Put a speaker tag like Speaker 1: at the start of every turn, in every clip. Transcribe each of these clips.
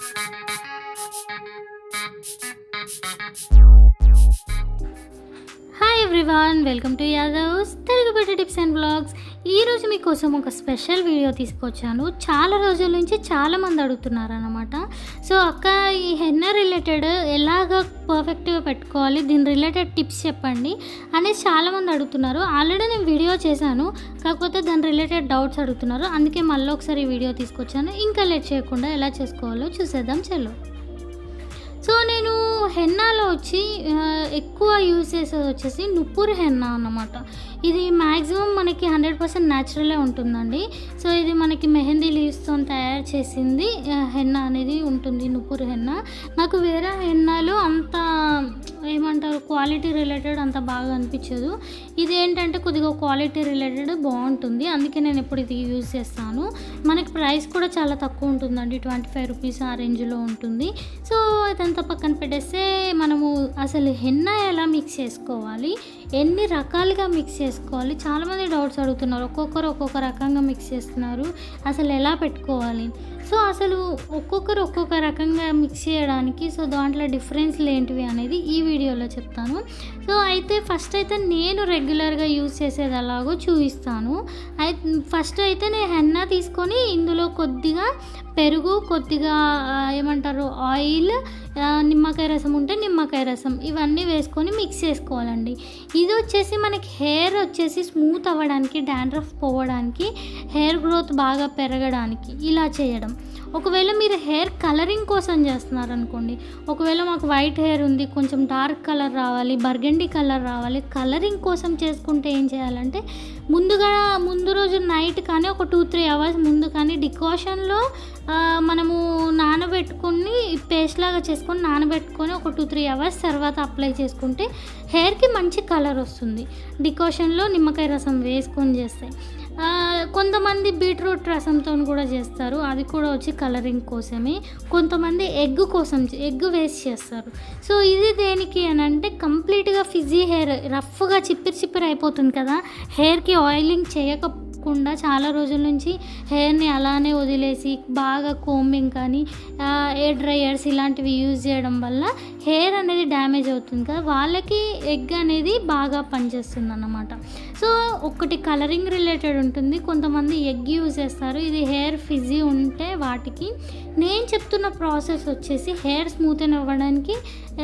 Speaker 1: Thank you. Hi everyone welcome to Yadav's Telugu tips and blogs ఈరోజు మీకోసం ఒక special video తీసుకొచ్చాను. చాలా రోజుల నుంచి చాలామంది అడుగుతున్నారు అనమాట సో అక్క ఈ హెన్న రిలేటెడ్ ఎలాగ పర్ఫెక్ట్గా పెట్టుకోవాలి? దీని రిలేటెడ్ టిప్స్ చెప్పండి అనేసి చాలామంది అడుగుతున్నారు. ఆల్రెడీ నేను వీడియో చేశాను. కాకపోతే దాని రిలేటెడ్ డౌట్స్ అడుగుతున్నారు. అందుకే మళ్ళీ ఒకసారి వీడియో తీసుకొచ్చాను. ఇంకా లేట్ చేయకుండా ఎలా చేసుకోవాలో చూసేద్దాం చలో. హెన్నాలో వచ్చి ఎక్కువ యూజ్ చేసేది వచ్చేసి నుప్పూరు హెన్నా అన్నమాట. ఇది మ్యాక్సిమం మనకి హండ్రెడ్ పర్సెంట్ న్యాచురలే ఉంటుందండి. సో ఇది మనకి మెహందీ లీవ్స్తో తయారు చేసింది హెన్నా అనేది ఉంటుంది నుప్పూరు హెన్నా. నాకు వేరే హెన్నాలు అంత ఏమంటారు క్వాలిటీ రిలేటెడ్ అంత బాగా అనిపించదు. ఇది ఏంటంటే కొద్దిగా క్వాలిటీ రిలేటెడ్ బాగుంటుంది. అందుకే నేను ఎప్పుడు ఇది యూజ్ చేస్తాను. మనకి ప్రైస్ కూడా చాలా తక్కువ ఉంటుందండి. ట్వంటీ ఫైవ్ రూపీస్ ఆ రేంజ్లో ఉంటుంది. సో ఇదంతా పక్కన పెట్టేస్తే మనము అసలు హెన్న ఎలా మిక్స్ చేసుకోవాలి? ఎన్ని రకాలుగా మిక్స్ చేసుకోవాలి? చాలామంది డౌట్స్ అడుగుతున్నారు. ఒక్కొక్కరు ఒక్కొక్క రకంగా మిక్స్ చేస్తున్నారు. అసలు ఎలా పెట్టుకోవాలి? సో అసలు ఒక్కొక్కరు ఒక్కొక్క రకంగా మిక్స్ చేయడానికి సో దాంట్లో డిఫరెన్స్లు ఏంటివి అనేది ఈ వీడియోలో చెప్తాను. సో అయితే ఫస్ట్ అయితే నేను రెగ్యులర్గా యూజ్ చేసేది అలాగో చూపిస్తాను. అయితే ఫస్ట్ అయితే నేను హెన్నా తీసుకొని ఇందులో కొద్దిగా పెరుగు కొద్దిగా ఏమంటారు ఆయిల్ నిమ్మకాయ రసం ఉంటే నిమ్మకాయ రసం ఇవన్నీ వేసుకొని మిక్స్ చేసుకోవాలండి. ఇది వచ్చేసి మనకి హెయిర్ వచ్చేసి స్మూత్ అవ్వడానికి డాండ్రఫ్ పోవడానికి హెయిర్ గ్రోత్ బాగా పెరగడానికి ఇలా చేయడం. ఒకవేళ మీరు హెయిర్ కలరింగ్ కోసం చేస్తున్నారు అనుకోండి ఒకవేళ మాకు వైట్ హెయిర్ ఉంది కొంచెం డార్క్ కలర్ రావాలి బర్గండి కలర్ రావాలి కలరింగ్ కోసం చేసుకుంటే ఏం చేయాలంటే ముందుగా ముందు రోజు నైట్ కానీ ఒక టూ త్రీ అవర్స్ ముందు కానీ డికాషన్లో మనము నానబెట్టుకొని పేస్ట్ లాగా చేసుకొని నానబెట్టుకొని ఒక టూ త్రీ అవర్స్ తర్వాత అప్లై చేసుకుంటే హెయిర్కి మంచి కలర్ వస్తుంది. డికాషన్లో నిమ్మకాయ రసం వేసుకొని చేస్తే. కొంతమంది బీట్రూట్ రసంతో కూడా చేస్తారు. అది కూడా వచ్చి కలరింగ్ కోసమే. కొంతమంది ఎగ్ కోసం ఎగ్ వేస్ట్ చేస్తారు. సో ఇది దేనికి అని అంటే కంప్లీట్గా ఫిజీ హెయిర్ రఫ్గా చిప్పిరి చిప్పిరి అయిపోతుంది కదా. హెయిర్కి ఆయిలింగ్ చేయకుండా చాలా రోజుల నుంచి హెయిర్ని అలానే వదిలేసి బాగా కోంబింగ్ కానీ ఎయిర్ డ్రైయర్స్ ఇలాంటివి యూజ్ చేయడం వల్ల హెయిర్ అనేది డ్యామేజ్ అవుతుంది కదా. వాళ్ళకి ఎగ్ అనేది బాగా పనిచేస్తుంది అన్నమాట సో ఒకటి కలరింగ్ రిలేటెడ్ ఉంటుంది. కొంతమంది ఎగ్ యూజ్ చేస్తారు. ఇది హెయిర్ ఫిజీ ఉంటే వాటికి. నేను చెప్తున్న ప్రాసెస్ వచ్చేసి హెయిర్ స్మూత్ అవ్వడానికి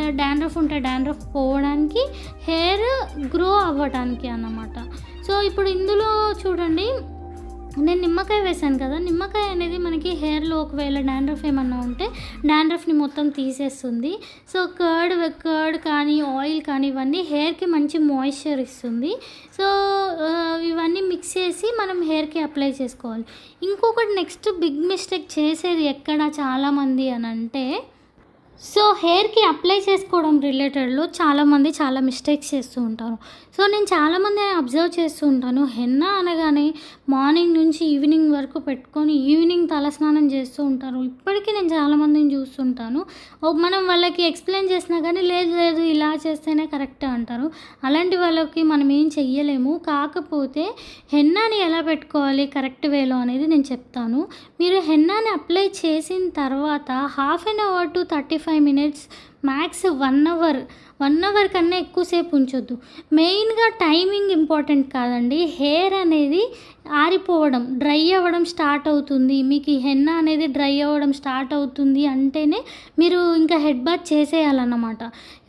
Speaker 1: డాండ్రఫ్ ఉంటే డాండ్రఫ్ పోవడానికి హెయిర్ గ్రో అవ్వడానికి అన్నమాట. సో ఇప్పుడు ఇందులో చూడండి నేను నిమ్మకాయ వేసాను కదా నిమ్మకాయ అనేది మనకి హెయిర్లో ఒకవేళ డాండ్రఫ్ ఏమన్నా ఉంటే డాండ్రఫ్ని మొత్తం తీసేస్తుంది. సో కర్డ్ కర్డ్ కానీ ఆయిల్ కానీ ఇవన్నీ హెయిర్కి మంచి మాయిశ్చర్ ఇస్తుంది. సో ఇవన్నీ మిక్స్ చేసి మనం హెయిర్కి అప్లై చేసుకోవాలి. ఇంకొకటి నెక్స్ట్ బిగ్ మిస్టేక్ చేసేది ఎక్కడ చాలామంది అని అంటే సో హెయిర్కి అప్లై చేసుకోవడం రిలేటెడ్లో చాలామంది చాలా మిస్టేక్స్ చేస్తూ ఉంటారు. సో నేను చాలామంది అబ్జర్వ్ చేస్తూ ఉంటాను. హెన్నా అనగానే మార్నింగ్ నుంచి ఈవినింగ్ వరకు పెట్టుకొని ఈవినింగ్ తలస్నానం చేస్తూ ఉంటారు. ఇప్పటికీ నేను చాలామందిని చూస్తుంటాను మనం వాళ్ళకి ఎక్స్ప్లెయిన్ చేసినా కానీ లేదు లేదు ఇలా చేస్తేనే కరెక్ట్ అంటారు. అలాంటి వాళ్ళకి మనం ఏం చెయ్యలేము. కాకపోతే హెన్నాని ఎలా పెట్టుకోవాలి కరెక్ట్ వేలో అనేది నేను చెప్తాను. మీరు హెన్నాని అప్లై చేసిన తర్వాత half an hour to thirty five minutes max one hour one hour కన్నా ఎక్కువసేపు ఉంచొద్దు. మెయిన్గా టైమింగ్ ఇంపార్టెంట్ కాదండి. హెయిర్ అనేది ఆరిపోవడం డ్రై అవ్వడం స్టార్ట్ అవుతుంది. మీకు ఈ హెన్న అనేది డ్రై అవ్వడం స్టార్ట్ అవుతుంది అంటేనే మీరు ఇంకా హెడ్ బాత్ చేసేయాలన్నమాట.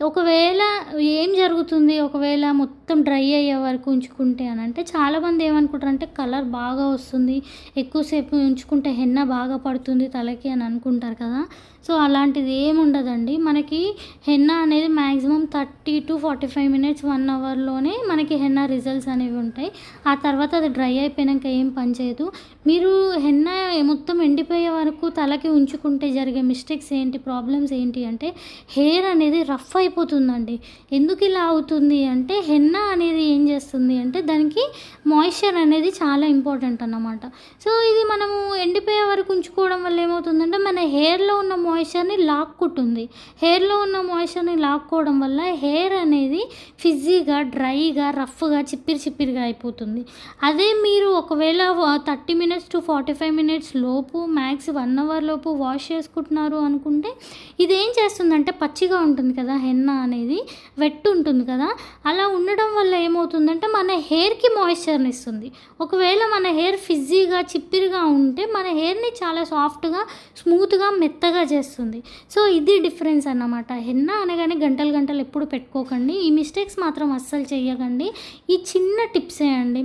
Speaker 1: ఒకవేళ ఏం జరుగుతుంది? ఒకవేళ మొత్తం డ్రై అయ్యే వరకు ఉంచుకుంటే అని అంటే చాలామంది ఏమనుకుంటారంటే కలర్ బాగా వస్తుంది ఎక్కువసేపు ఉంచుకుంటే హెన్న బాగా పడుతుంది తలకి అని అనుకుంటారు కదా. సో అలాంటిది ఏముండదండి మనకి హెన్నా అనేది maximum thirty to forty five minutes one అవర్లోనే మనకి హెన్నా రిజల్ట్స్ అనేవి ఉంటాయి. ఆ తర్వాత అది డ్రై అయిపోయాక ఏం పనిచేయదు మీరు హెన్నా మొత్తం ఎండిపోయే వరకు తలకి ఉంచుకుంటే జరిగే మిస్టేక్స్ ఏంటి ప్రాబ్లమ్స్ ఏంటి అంటే హెయిర్ అనేది రఫ్ అయిపోతుందండి. ఎందుకు ఇలా అవుతుంది అంటే హెన్నా అనేది ఏం చేస్తుంది అంటే దానికి మాయిశ్చర్ అనేది చాలా ఇంపార్టెంట్ అన్నమాట. సో ఇది మనము ఎండిపోయే వరకు ఉంచుకోవడం వల్ల ఏమవుతుందంటే మన హెయిర్లో ఉన్న మాయిశ్చర్ని లాక్కుంటుంది హెయిర్లో ఉన్న మాయిశ్చర్ని లాక్కోవడం వల్ల హెయిర్ అనేది ఫిజీగా డ్రైగా రఫ్గా చిప్పిరి చిప్పిరిగా అయిపోతుంది. అదే మీరు ఒకవేళ thirty minutes to forty five minutes లోపు మ్యాక్స్ వన్ అవర్ లోపు వాష్ చేసుకుంటున్నారు అనుకుంటే ఇది ఏం చేస్తుందంటే పచ్చిగా ఉంటుంది కదా హెన్న అనేది వెట్ ఉంటుంది కదా అలా ఉండడం వల్ల ఏమవుతుందంటే మన హెయిర్కి మాయిశ్చర్ని ఇస్తుంది. ఒకవేళ మన హెయిర్ ఫిజీగా చిప్పిరిగా ఉంటే మన హెయిర్ని చాలా సాఫ్ట్గా స్మూత్గా మెత్తగా చేస్తుంది. సో ఇది డిఫరెన్స్ అన్నమాట. హెన్న అనగానే గంటలు గంటలు ఎప్పుడు పెట్టుకోకండి. ఈ మిస్టేక్స్ మాత్రం అస్సలు చేయకండి ఈ చిన్న టిప్సే అండి.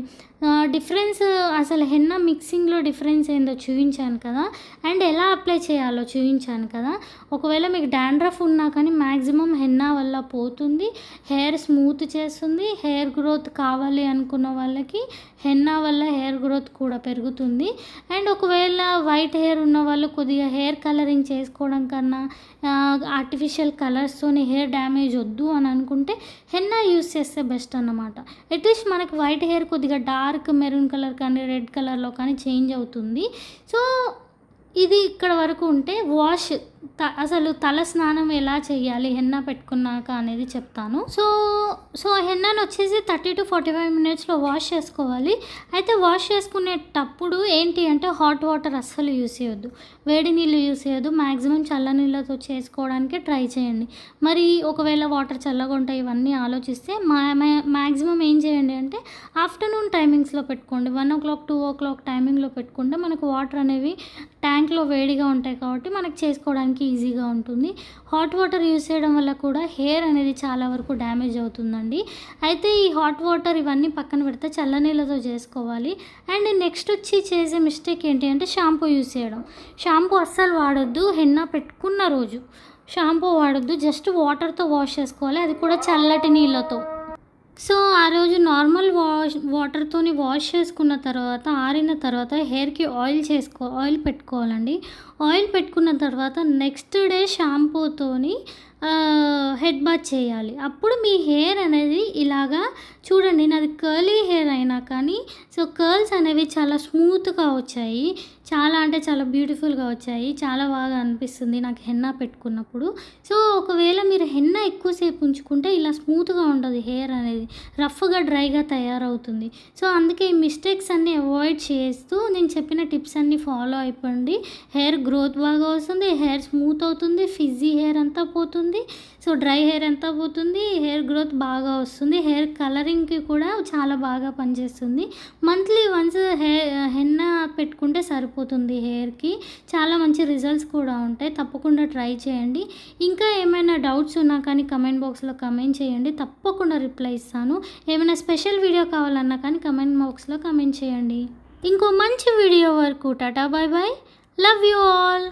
Speaker 1: డిఫరెన్స్ అసలు హెన్న మిక్సింగ్లో డిఫరెన్స్ ఏందో చూపించాను కదా. అండ్ ఎలా అప్లై చేయాలో చూపించాను కదా. ఒకవేళ మీకు డాండ్రఫ్ ఉన్నా కానీ మ్యాక్సిమం హెన్నా వల్ల పోతుంది. హెయిర్ స్మూత్ చేస్తుంది. హెయిర్ గ్రోత్ కావాలి అనుకున్న వాళ్ళకి హెన్నా వల్ల హెయిర్ గ్రోత్ కూడా పెరుగుతుంది. అండ్ ఒకవేళ వైట్ హెయిర్ ఉన్న వాళ్ళు కొద్దిగా హెయిర్ కలరింగ్ చేసుకోవడం కన్నా ఆర్టిఫిషియల్ కలర్స్తోని హెయిర్ డ్యామేజ్ వద్దు అని అనుకుంటే హెన్నా యూస్ చేస్తే బెస్ట్ అన్నమాట. అట్లీస్ట్ మనకి వైట్ హెయిర్ కొద్దిగా డార్క్ మెరూన్ కలర్ కానీ రెడ్ కలర్లో కానీ చేంజ్ అవుతుంది. సో ఇది ఇక్కడ వరకు ఉంటే వాష్ త అసలు తల స్నానం ఎలా చేయాలి? హెన్న పెట్టుకున్నాక అనేది చెప్తాను. సో సో హెన్నాను వచ్చేసి థర్టీ టు ఫార్టీ ఫైవ్ మినిట్స్లో వాష్ చేసుకోవాలి. అయితే వాష్ చేసుకునేటప్పుడు ఏంటి అంటే హాట్ వాటర్ అస్సలు యూస్ చేయొద్దు. వేడి నీళ్ళు యూస్ చేయొద్దు. మ్యాక్సిమం చల్ల నీళ్ళతో చేసుకోవడానికి ట్రై చేయండి. మరి ఒకవేళ వాటర్ చల్లగా ఉంటాయి ఇవన్నీ ఆలోచిస్తే మా మ్యాక్సిమం ఏం చేయండి అంటే ఆఫ్టర్నూన్ టైమింగ్స్లో పెట్టుకోండి. One o'clock two o'clock టైమింగ్లో పెట్టుకుంటే మనకు వాటర్ అనేవి ట్యాంక్లో వేడిగా ఉంటాయి కాబట్టి మనకు చేసుకోవడానికి ఈజీగా ఉంటుంది. హాట్ వాటర్ యూస్ చేయడం వల్ల కూడా హెయిర్ అనేది చాలా వరకు డ్యామేజ్ అవుతుందండి. అయితే ఈ హాట్ వాటర్ ఇవన్నీ పక్కన పెడితే చల్లనీళ్ళతో చేసుకోవాలి. అండ్ నెక్స్ట్ వచ్చి చేసే మిస్టేక్ ఏంటి అంటే షాంపూ యూస్ చేయడం. షాంపూ అస్సలు వాడొద్దు హెన్నా పెట్టుకున్న రోజు. షాంపూ వాడొద్దు జస్ట్ వాటర్తో వాష్ చేసుకోవాలి. అది కూడా చల్లటి నీళ్ళతో. సో ఆ రోజు నార్మల్ వాష్ వాటర్తోని వాష్ చేసుకున్న తర్వాత ఆరిన తర్వాత హెయిర్కి ఆయిల్ చేసుకో ఆయిల్ పెట్టుకోవాలండి. ఆయిల్ పెట్టుకున్న తర్వాత నెక్స్ట్ డే షాంపూతోని హెడ్ బాత్ చేయాలి. అప్పుడు మీ హెయిర్ అనేది ఇలాగా చూడండి నాది కర్లీ హెయిర్ అయినా కానీ సో కర్ల్స్ అనేవి చాలా స్మూత్గా వచ్చాయి. చాలా అంటే చాలా బ్యూటిఫుల్గా వచ్చాయి. చాలా బాగా అనిపిస్తుంది నాకు హెన్నా పెట్టుకున్నప్పుడు. సో ఒకవేళ మీరు హెన్నా ఎక్కువసేపు ఉంచుకుంటే ఇలా స్మూత్గా ఉండదు హెయిర్ అనేది. రఫ్గా డ్రైగా తయారవుతుంది. సో అందుకే ఈ మిస్టేక్స్ అన్నీ అవాయిడ్ చేస్తూ నేను చెప్పిన టిప్స్ అన్నీ ఫాలో అయిపోండి. హెయిర్ గ్రోత్ బాగా వస్తుంది హెయిర్ స్మూత్ అవుతుంది ఫిజీ హెయిర్ అంతా పోతుంది. సో డ్రై హెయిర్ అంతా పోతుంది హెయిర్ గ్రోత్ బాగా వస్తుంది హెయిర్ కలరింగ్కి కూడా చాలా బాగా పనిచేస్తుంది. మంత్లీ వన్స్ హెయిర్ హెన్ పెట్టుకుంటే సరిపోతుంది హెయిర్కి. చాలా మంచి రిజల్ట్స్ కూడా ఉంటాయి. తప్పకుండా ట్రై చేయండి. ఇంకా ఏమైనా డౌట్స్ ఉన్నా కానీ కమెంట్ బాక్స్లో కమెంట్ చేయండి. తప్పకుండా రిప్లై ఇస్తాను. ఏమైనా స్పెషల్ వీడియో కావాలన్నా కానీ కమెంట్ బాక్స్లో కమెంట్ చేయండి. ఇంకో మంచి వీడియో వరకు tata bye bye. Love you all.